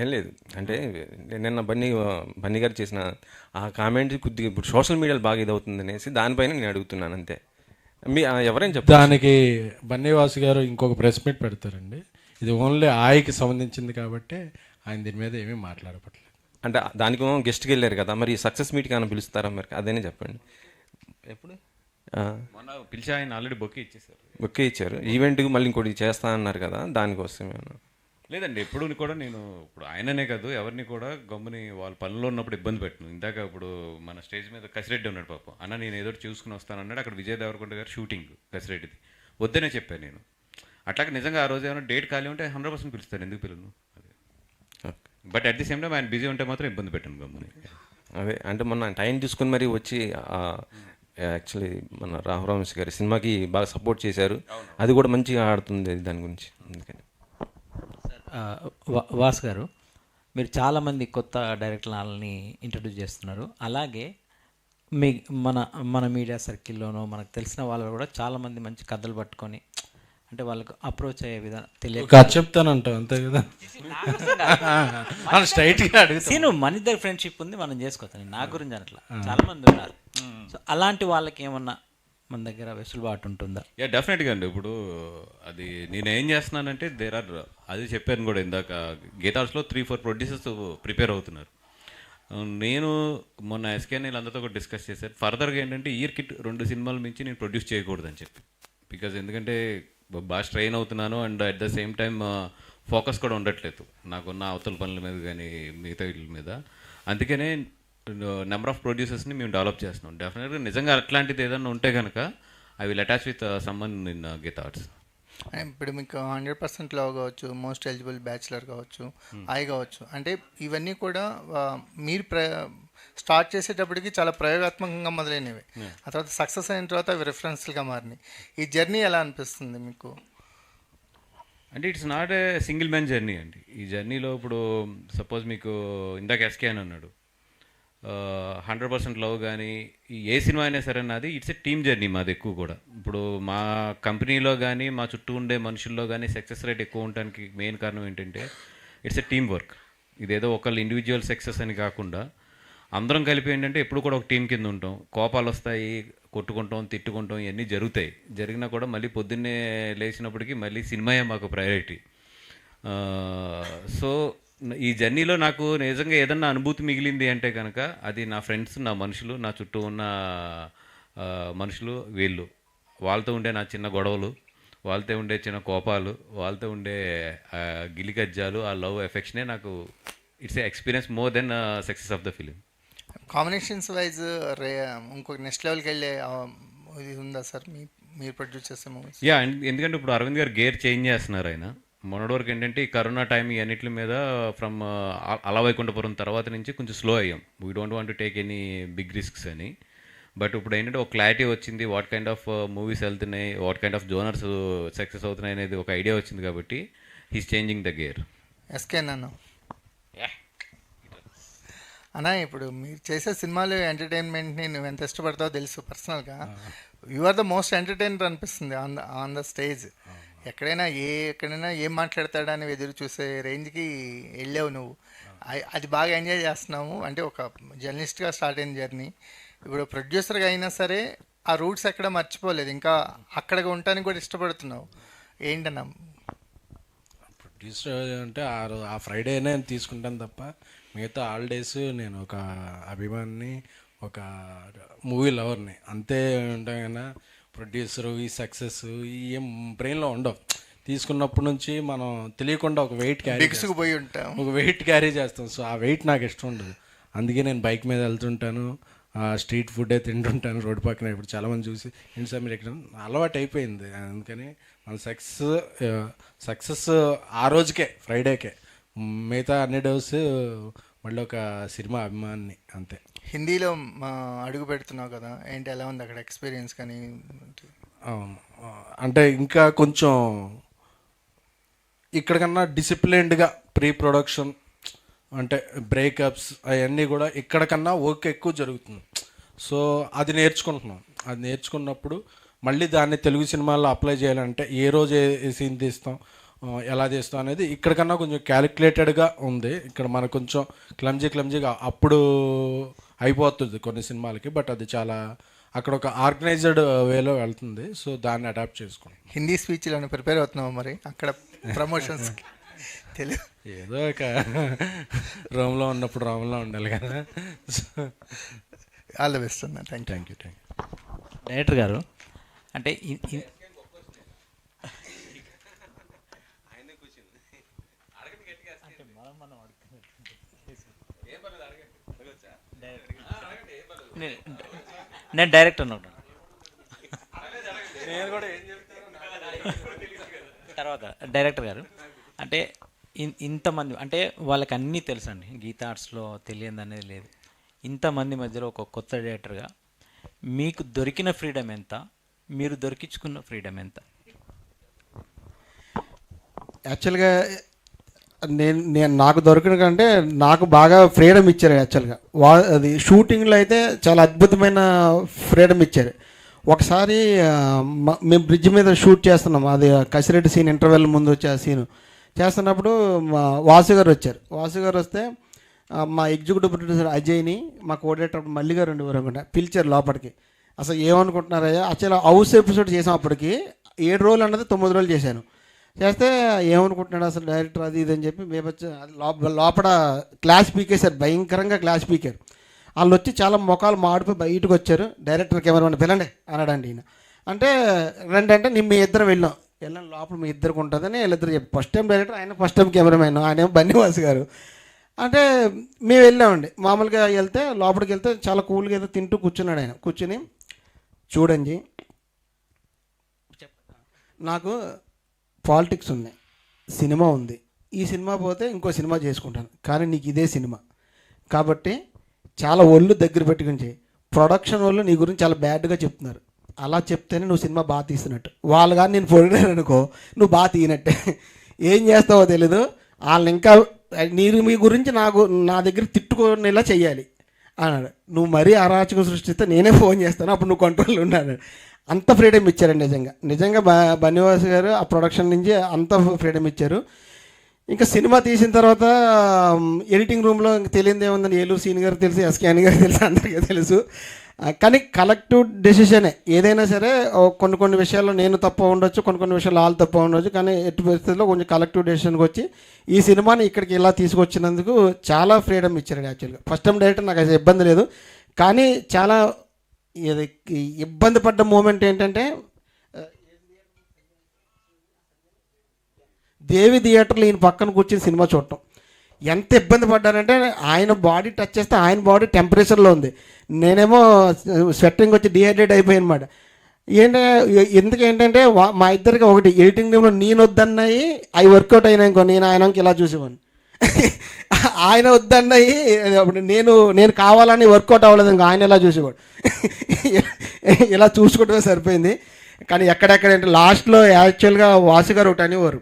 ఏం లేదు. అంటే నిన్న బన్నీ బన్నీ గారు చేసిన ఆ కామెంట్ కొద్దిగా ఇప్పుడు సోషల్ మీడియాలో బాగా ఇదవుతుంది అనేసి దానిపైన నేను అడుగుతున్నాను అంతే. మీ ఎవరైనా చెప్తారు దానికి బన్నీవాసు గారు ఇంకొక ప్రెస్ మీట్ పెడతారండి. ఇది ఓన్లీ ఆయకి సంబంధించింది కాబట్టి ఆయన దీని మీద ఏమీ మాట్లాడపట్లేదు. అంటే దానికి గెస్ట్కి వెళ్ళారు కదా మరి సక్సెస్ మీట్కి ఏమైనా పిలుస్తారా మరి? అదేనే చెప్పండి. ఎప్పుడు? మొన్న పిలిచి ఆయన ఆల్రెడీ బొక్కే ఇచ్చేసారు ఓకే ఇచ్చారు. ఈవెంట్కి మళ్ళీ ఇంకోటి చేస్తా అన్నారు కదా దానికోసం ఏమన్నా. లేదండి ఎప్పుడు కూడా నేను ఇప్పుడు ఆయననే కాదు ఎవరిని కూడా గమ్ముని వాళ్ళ పనిలో ఉన్నప్పుడు ఇబ్బంది పెట్టను. ఇందాక ఇప్పుడు మన స్టేజ్ మీద కసిరెడ్డి ఉన్నాడు పాపం. అన్న నేను ఏదో చూసుకుని వస్తానన్నాడు అక్కడ విజయ్ దేవరకొండ గారు షూటింగ్ కసిరెడ్డిది. వద్దనే చెప్పాను నేను. అట్లాగే నిజంగా ఆ రోజు ఏమైనా డేట్ ఖాళీ ఉంటే హండ్రెడ్ పర్సెంట్ పిలుస్తాను ఎందుకు పిలను అదే. But at the same time ఆయన బిజీ ఉంటే మాత్రం ఇబ్బంది పెట్టాను గమ్ముని. అదే అంటే మొన్న టైం తీసుకుని మరీ వచ్చి యాక్చువల్లీ మన రాహురామేష్ గారి సినిమాకి బాగా సపోర్ట్ చేశారు. అది కూడా మంచిగా ఆడుతుంది దాని గురించి. అందుకని. వాస్ గారు మీరు చాలామంది కొత్త డైరెక్టర్లని ఇంట్రడ్యూస్ చేస్తున్నారు. అలాగే మీ మన మన మీడియా సర్కిల్లోనో మనకు తెలిసిన వాళ్ళు కూడా చాలామంది మంచి కథలు పట్టుకొని అంటే వాళ్ళకు అప్రోచ్ అయ్యే విధానం తెలియక కథ చెప్తానంటావు అంతే కదా? స్ట్రైట్గా సీను మన ఇద్దరు ఫ్రెండ్షిప్ ఉంది మనం చేసుకోవచ్చు. నా గురించి అనట్లా. చాలా మంది ఉన్నారు. సో అలాంటి వాళ్ళకి ఏమన్నా మన దగ్గర వెసులుబాటు ఉంటుందా? యా డెఫినెట్గా అండి. ఇప్పుడు అది నేను ఏం చేస్తున్నానంటే దేర్ ఆర్ అది చెప్పాను కూడా ఇందాక గీతార్స్లో త్రీ ఫోర్ ప్రొడ్యూసర్స్ ప్రిపేర్ అవుతున్నారు. నేను మొన్న ఎస్కేఎన్ వీళ్ళందరితో కూడా డిస్కస్ చేశాను ఫర్దర్గా ఏంటంటే ఇయర్ కిట్ రెండు సినిమాల మించి నేను ప్రొడ్యూస్ చేయకూడదని చెప్పి. బికాజ్ ఎందుకంటే బాగా స్ట్రెయిన్ అవుతున్నాను and at the same time focus కూడా ఉండట్లేదు. నాకున్న అవతల పనుల మీద కానీ మిగతా వీటి మీద. అందుకనే నెంబర్ ఆఫ్ ప్రొడ్యూసర్స్ని మేము డెవలప్ చేస్తున్నాం. డెఫినెట్గా నిజంగా అట్లాంటిది ఏదైనా ఉంటే కనుక I will attach with someone in Geetha Arts ఇప్పుడు మీకు హండ్రెడ్ పర్సెంట్ లవ్ కావచ్చు మోస్ట్ ఎలిజిబుల్ బ్యాచులర్ కావచ్చు ఐ కావచ్చు. అంటే ఇవన్నీ కూడా ఆ, మీరు ప్ర స్టార్ట్ చేసేటప్పటికి చాలా ప్రయోగాత్మకంగా మొదలైనవి. ఆ తర్వాత సక్సెస్ అయిన తర్వాత అవి రెఫరెన్స్లుగా మారినాయి. ఈ జర్నీ ఎలా అనిపిస్తుంది మీకు? అంటే it's not a single man journey అండి. ఈ జర్నీలో ఇప్పుడు సపోజ్ మీకు ఇందాక ఎస్కే అని అన్నాడు. హండ్రెడ్ పర్సెంట్ లవ్ కానీ ఏ సినిమా అయినా సరే నాది ఇట్స్ ఎ టీమ్ జర్నీ మాది ఎక్కువ కూడా. ఇప్పుడు మా కంపెనీలో కానీ మా చుట్టూ ఉండే మనుషుల్లో కానీ సక్సెస్ రేట్ ఎక్కువ ఉండడానికి మెయిన్ కారణం ఏంటంటే ఇట్స్ ఎ టీమ్ వర్క్. ఇదేదో ఒకళ్ళు ఇండివిజువల్ సక్సెస్ అని కాకుండా అందరం కలిపి ఏంటంటే ఎప్పుడు కూడా ఒక టీం కింద ఉంటాం. కోపాలు వస్తాయి కొట్టుకుంటాం తిట్టుకుంటాం ఇవన్నీ జరుగుతాయి. జరిగినా కూడా మళ్ళీ పొద్దున్నే లేచినప్పటికీ మళ్ళీ సినిమాయే మాకు ప్రయారిటీ సో ఈ జర్నీలో నాకు నిజంగా ఏదన్నా అనుభూతి మిగిలింది అంటే కనుక అది నా ఫ్రెండ్స్ నా మనుషులు నా చుట్టూ ఉన్న మనుషులు వీళ్ళు. వాళ్ళతో ఉండే నా చిన్న గొడవలు వాళ్ళతో ఉండే చిన్న కోపాలు వాళ్ళతో ఉండే గిలిగజ్జాలు ఆ లవ్ ఎఫెక్షనే నాకు it's experience more than success of the film. Combinations wise రే ఇంకొక నెక్స్ట్ లెవెల్కి వెళ్ళే ఇది ఉందా సార్? మీ మీరు ప్రొడ్యూస్ చేసే మూవీస్ యా ఎందుకంటే ఇప్పుడు అరవింద్ గారు గేర్ చేంజ్ చేస్తున్నారు ఆయన. మొన్నటి వరకు ఏంటంటే ఈ కరోనా టైం ఈ అన్నిటి మీద ఫ్రమ్ అలవైకుంఠపురం తర్వాత నుంచి కొంచెం స్లో అయ్యాం. We don't want to take any big risks అని. బట్ ఇప్పుడు ఏంటంటే ఒక క్లారిటీ వచ్చింది వాట్ కైండ్ ఆఫ్ మూవీస్ వెళ్తున్నాయి what kind of genres success అవుతున్నాయి అనేది ఒక ఐడియా వచ్చింది కాబట్టి he's changing the gear SK నన్ను అన్నా ఇప్పుడు మీరు చేసే సినిమాలు ఎంటర్టైన్మెంట్ని నువ్వు ఎంత ఇష్టపడతావో తెలుసు పర్సనల్గా you are the most entertainer అనిపిస్తుంది on the on the stage ఎక్కడైనా ఏ ఎక్కడైనా ఏం మాట్లాడతాడని ఎదురు చూసే రేంజ్కి వెళ్ళావు నువ్వు. అది బాగా ఎంజాయ్ చేస్తున్నాము. అంటే ఒక జర్నలిస్ట్గా స్టార్ట్ అయిన జర్నీ. ఇప్పుడు ప్రొడ్యూసర్గా అయినా సరే ఆ రూట్స్ ఎక్కడ మర్చిపోలేదు. ఇంకా అక్కడ ఉండటానికి కూడా ఇష్టపడుతున్నావు. ఏంటన్నా? ప్రొడ్యూసర్ అంటే ఆ రో- ఆ ఫ్రైడేనే నేను తీసుకుంటాను తప్ప మిగతా హాలిడేస్ నేను ఒక అభిమాని ఒక మూవీ లవర్ని. అంతే ఉంటాం కన్నా ప్రొడ్యూసరు ఈ సక్సెస్ ఈ ఏం బ్రెయిన్లో ఉండవు. తీసుకున్నప్పటి నుంచి మనం తెలియకుండా ఒక వెయిట్ క్యారీ బిగుసుకుపోయి ఉంటాం. ఒక వెయిట్ క్యారీ చేస్తాం. సో ఆ వెయిట్ నాకు ఇష్టం ఉండదు. అందుకే నేను బైక్ మీద వెళ్తుంటాను. ఆ స్ట్రీట్ ఫుడ్డే తింటుంటాను రోడ్డు పక్కన. ఇప్పుడు చాలామంది చూసి ఏంటి సార్ మీరు ఎక్కడ అలవాటు అయిపోయింది. అందుకని మన సక్సెస్ సక్సెస్ ఆ రోజుకే ఫ్రైడేకే. మిగతా అన్ని డేస్ మళ్ళీ ఒక సినిమా అభిమాని అంతే. హిందీలో మా అడుగు పెడుతున్నావు కదా ఏంటి ఎలా ఉంది అక్కడ ఎక్స్పీరియన్స్ కానీ? అంటే ఇంకా కొంచెం ఇక్కడికన్నా డిసిప్లిన్డ్గా ప్రీ ప్రొడక్షన్ అంటే బ్రేకప్స్ అవన్నీ కూడా ఇక్కడికన్నా వర్క్ ఎక్కువ జరుగుతుంది. సో అది నేర్చుకుంటున్నాం. అది నేర్చుకున్నప్పుడు మళ్ళీ దాన్ని తెలుగు సినిమాల్లో అప్లై చేయాలంటే ఏ రోజు ఏ సీన్ తీస్తాం ఎలా చేస్తాం అనేది ఇక్కడికన్నా కొంచెం క్యాలిక్యులేటెడ్గా ఉంది. ఇక్కడ మనకు కొంచెం క్లమ్జీ క్లమ్జీగా అప్పుడు అయిపోతుంది కొన్ని సినిమాలకి బట్ అది చాలా అక్కడ ఒక ఆర్గనైజ్డ్ వేలో వెళ్తుంది. సో దాన్ని అడాప్ట్ చేసుకోండి హిందీ స్పీచ్లను ప్రిపేర్ అవుతున్నావు మరి? అక్కడ ప్రమోషన్స్ తెలుగు ఏదో ఒక రోమ్లో ఉన్నప్పుడు రోమ్లో ఉండాలి కదా. ఆల్ ద బెస్ట్ అన్న. Thank you thank you thank you director గారు అంటే నేను డైరెక్టర్ అనుకుంటాను తర్వాత డైరెక్టర్ గారు అంటే ఇన్- ఇంతమంది అంటే వాళ్ళకి అన్నీ తెలుసండి గీతా ఆర్ట్స్లో తెలియదు అనేది లేదు. ఇంతమంది మధ్యలో ఒక కొత్త డైరెక్టర్గా మీకు దొరికిన ఫ్రీడమ్ ఎంత? మీరు దొరికించుకున్న ఫ్రీడమ్ ఎంత? యాక్చువల్గా నేను నేను నాకు దొరికిన కంటే నాకు బాగా ఫ్రీడమ్ ఇచ్చారు యాక్చువల్గా. వా అది షూటింగ్లో అయితే చాలా అద్భుతమైన ఫ్రీడమ్ ఇచ్చారు. ఒకసారి మేము బ్రిడ్జ్ మీద షూట్ చేస్తున్నాం. అది కసిరెడ్డి సీన్ ఇంటర్వెల్ ముందు వచ్చే ఆ సీను. చేస్తున్నప్పుడు మా వాసు గారు వచ్చారు. వాసు గారు వస్తే మా ఎగ్జిక్యూటివ్ ప్రొడ్యూసర్ అజయ్ని మా కోఆర్డినేటర్ మల్లి గారు ఉండేవారు అనుకుంటా. పిలిచారు లోపలికి. అసలు ఏమనుకుంటున్నారయ్యా? అసలు హౌస్ ఎపిసోడ్ చేసాం అప్పటికి. ఏడు రోజులు అన్నది తొమ్మిది రోజులు చేశాను. చేస్తే ఏమనుకుంటున్నాడు అసలు డైరెక్టర్ అది ఇది అని చెప్పి మేము వచ్చి అది లోపల క్లాస్ పీకేశారు భయంకరంగా క్లాస్ పీకారు. వాళ్ళు వచ్చి చాలా ముఖాలు మాడిపోయి బయటకు వచ్చారు. డైరెక్టర్ కెమెరామెన్ పిల్లండి అన్నాడండి ఈయన. అంటే రండి అంటే నేను మీ ఇద్దరు వెళ్ళాం. వెళ్ళాం లోపల మీ ఇద్దరికి ఉంటుందని వీళ్ళిద్దరు చెప్పి ఫస్ట్ టైం డైరెక్టర్ ఆయన ఫస్ట్ టైం కెమెరామెన్ ఆయన ఏమో బన్నీవాస్ గారు. అంటే మేము వెళ్ళామండి. మామూలుగా వెళ్తే లోపలికి వెళ్తే చాలా కూల్గా ఏదో తింటూ కూర్చున్నాడు ఆయన. కూర్చుని చూడండి. నాకు పాలిటిక్స్ ఉన్నాయి సినిమా ఉంది. ఈ సినిమా పోతే ఇంకో సినిమా చేసుకుంటాను. కానీ నీకు ఇదే సినిమా. కాబట్టి చాలా ఒళ్ళు దగ్గర పెట్టుకుని ప్రొడక్షన్ వాళ్ళు నీ గురించి చాలా బ్యాడ్గా చెప్తున్నారు. అలా చెప్తేనే నువ్వు సినిమా బాగా తీసినట్టు వాళ్ళు కానీ నేను పొడిగాను అనుకో నువ్వు బాగా తీయనట్టే. ఏం చేస్తావో తెలీదు. వాళ్ళని ఇంకా మీరు మీ గురించి నాకు నా దగ్గర తిట్టుకునేలా చేయాలి అన్నాడు. నువ్వు మరీ అరాచకం సృష్టిస్తే నేనే ఫోన్ చేస్తాను అప్పుడు నువ్వు కంట్రోల్ ఉన్నాడు అంత ఫ్రీడమ్ ఇచ్చారండి నిజంగా. నిజంగా బ బన్నివాస్ గారు ఆ ప్రొడక్షన్ నుంచి అంత ఫ్రీడమ్ ఇచ్చారు. ఇంకా సినిమా తీసిన తర్వాత ఎడిటింగ్ రూమ్లో ఇంక తెలియదు ఏముందని ఏలూరు సీన్ గారు తెలుసు ఎస్కేఎన్ గారు తెలుసు అందరికీ తెలుసు. కానీ కలెక్టివ్ డెసిషనే ఏదైనా సరే కొన్ని కొన్ని విషయాల్లో నేను తప్ప ఉండొచ్చు కొన్ని కొన్ని విషయాలు వాళ్ళు తప్ప ఉండొచ్చు కానీ ఎట్టి పరిస్థితుల్లో కొంచెం కలెక్టివ్ డెసిషన్కి వచ్చి ఈ సినిమాని ఇక్కడికి ఇలా తీసుకొచ్చినందుకు చాలా ఫ్రీడమ్ ఇచ్చారు యాక్చువల్గా ఫస్ట్ టైం డైరెక్టర్ నాకు అసలు ఇబ్బంది లేదు. కానీ చాలా ఇబ్బంది పడ్డ మూమెంట్ ఏంటంటే దేవి థియేటర్లో ఈయన పక్కన కూర్చుని సినిమా చూడటం. ఎంత ఇబ్బంది పడ్డానంటే ఆయన బాడీ టచ్ చేస్తే ఆయన బాడీ టెంపరేచర్లో ఉంది. నేనేమో స్వెట్టింగ్ వచ్చి డిహైడ్రేట్ అయిపోయాను అనమాట ఏంటంటే ఎందుకు ఏంటంటే మా ఇద్దరికి ఒకటి ఎడిటింగ్ రూమ్లో నేను వద్దన్నాయి అవి వర్కౌట్ అయినాయి ఇంకో నేను ఆయనకి ఇలా చూసేవాడిని? ఆయన వద్దన్నాయి అప్పుడు నేను నేను కావాలని వర్కౌట్ అవ్వలేదు ఇంకా ఆయన ఎలా చూసేవాడు? ఇలా చూసుకోవడమే సరిపోయింది. కానీ ఎక్కడెక్కడ అంటే లాస్ట్లో యాక్చువల్గా వాసు గారు ఒకటి అనేవారు.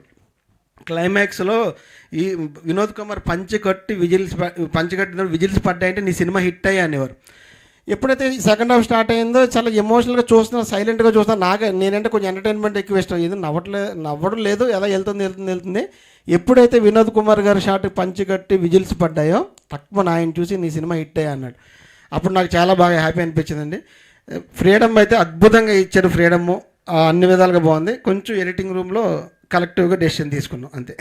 క్లైమాక్స్లో ఈ వినోద్ కుమార్ పంచి కట్టి విజిల్స్ పంచి కట్టిన విజిల్స్ పడ్డాయంటే నీ సినిమా హిట్ అయ్యి అనేవారు. ఎప్పుడైతే సెకండ్ హాఫ్ స్టార్ట్ అయిందో చాలా ఎమోషనల్గా చూస్తున్నా సైలెంట్గా చూస్తున్నా నాకే నేనంటే కొంచెం ఎంటర్టైన్మెంట్ ఎక్కువ ఇష్టం. ఇది నవ్వట్లే నవ్వడం లేదు ఎలా వెళ్తుంది వెళ్తుంది వెళ్తుంది. ఎప్పుడైతే వినోద్ కుమార్ గారు షాట్ పంచి కట్టి విజిల్స్ పడ్డాయో తక్కువ ఆయన చూసి నీ సినిమా హిట్ అయ్యా అన్నాడు. అప్పుడు నాకు చాలా బాగా హ్యాపీ అనిపించిందండి. ఫ్రీడమ్ అయితే అద్భుతంగా ఇచ్చారు ఫ్రీడమ్. అన్ని విధాలుగా బాగుంది. కొంచెం ఎడిటింగ్ రూమ్లో కలెక్టివ్గా డెసిషన్ తీసుకున్నాం అంతే.